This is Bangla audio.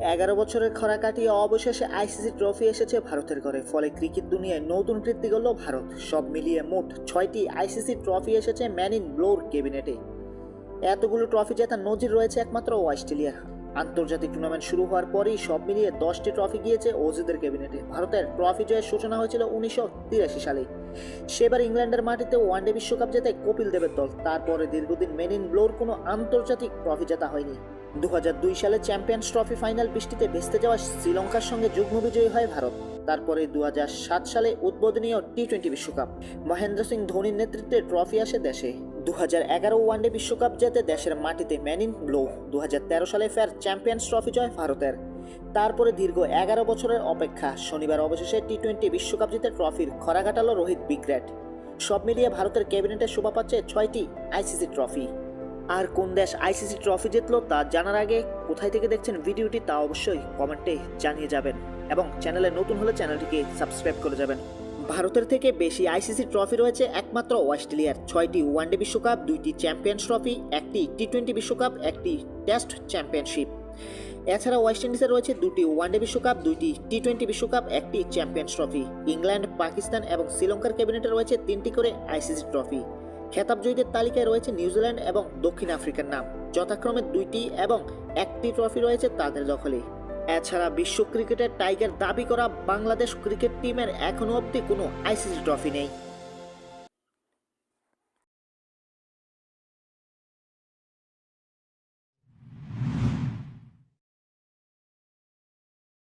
এগারো বছরের খরা কাটিয়ে অবশেষে আইসিসি ট্রফি এসেছে ভারতের ঘরে। ফলে ক্রিকেট দুনিয়ায় নতুন কৃত্তি গড়ল ভারত। সব মিলিয়ে মোট ছয়টি আইসিসি ট্রফি এসেছে ম্যান ইন ব্লোর ক্যাবিনেটে। এতগুলো ট্রফি জেতার নজির রয়েছে একমাত্র অস্ট্রেলিয়ার আন্তর্জাতিক টুর্নামেন্ট শুরু হওয়ার পরেই সব মিলিয়ে দশটি ট্রফি গিয়েছে অজিদের ক্যাবিনেটে। ভারতের ট্রফি জয়ের সূচনা হয়েছিল উনিশশো তিরাশি সালে। সেবার ইংল্যান্ডের মাটিতে ওয়ানডে বিশ্বকাপ জেতে কপিল দেবের দল। তারপরে দীর্ঘদিন মেন ইন ব্লোর কোনো আন্তর্জাতিক ট্রফি জেতা হয়নি। দু হাজার দুই সালে চ্যাম্পিয়ন্স ট্রফি ফাইনাল বৃষ্টিতে ভেস্তে যাওয়া শ্রীলঙ্কার সঙ্গে যুগ্ম বিজয়ী হয় ভারত। তারপরে দু হাজার সাত সালে উদ্বোধনীয় টি টোয়েন্টি বিশ্বকাপ। মহেন্দ্র সিং ধোনির নেতৃত্বে ট্রফি আসে দেশে। দু এগারো ওয়ানডে বিশ্বকাপ জেতে দেশের মাটিতে ম্যান ইন ব্লো দু হাজার তেরো সালে ফের চ্যাম্পিয়ন্স ট্রফি জয় ভারতের। তারপরে দীর্ঘ এগারো বছরের অপেক্ষা, শনিবার অবশেষে টি টোয়েন্টি বিশ্বকাপ জিতে ট্রফির খরা কাটালো রোহিত বিগ্রেট। সব মিলিয়ে ভারতের ক্যাবিনেটে শোভা পাচ্ছে ছয়টি আইসিসি ট্রফি। আর কোন দেশ আইসিসি ট্রফি জিতলো তা জানার আগে কোথায় থেকে দেখছেন ভিডিওটি তা অবশ্যই কমেন্টে জানিয়ে যাবেন এবং চ্যানেলে নতুন হলে চ্যানেলটিকে সাবস্ক্রাইব করে যাবেন। ভারতের থেকে বেশি আইসিসি ট্রফি রয়েছে একমাত্র অস্ট্রেলিয়ার ছয়টি ওয়ানডে বিশ্বকাপ, দুইটি চ্যাম্পিয়ন্স ট্রফি, একটি টি টোয়েন্টি বিশ্বকাপ, একটি টেস্ট চ্যাম্পিয়নশিপ। এছাড়া ওয়েস্ট ইন্ডিজের রয়েছে দুটি ওয়ানডে বিশ্বকাপ, দুইটি টি টোয়েন্টি বিশ্বকাপ, একটি চ্যাম্পিয়ন্স ট্রফি। ইংল্যান্ড, পাকিস্তান এবং শ্রীলঙ্কার ক্যাবিনেটে রয়েছে তিনটি করে আইসিসি ট্রফি। খেতাব জয়ীদের তালিকায় রয়েছে নিউজিল্যান্ড এবং দক্ষিণ আফ্রিকার নাম। যথাক্রমে দুইটি এবং একটি ট্রফি রয়েছে তাদের দখলে। এছাড়া বিশ্ব ক্রিকেটের টাইগার দাবি করা বাংলাদেশ ক্রিকেট টিমের এখনও অবধি কোনো আইসিসি ট্রফি নেই।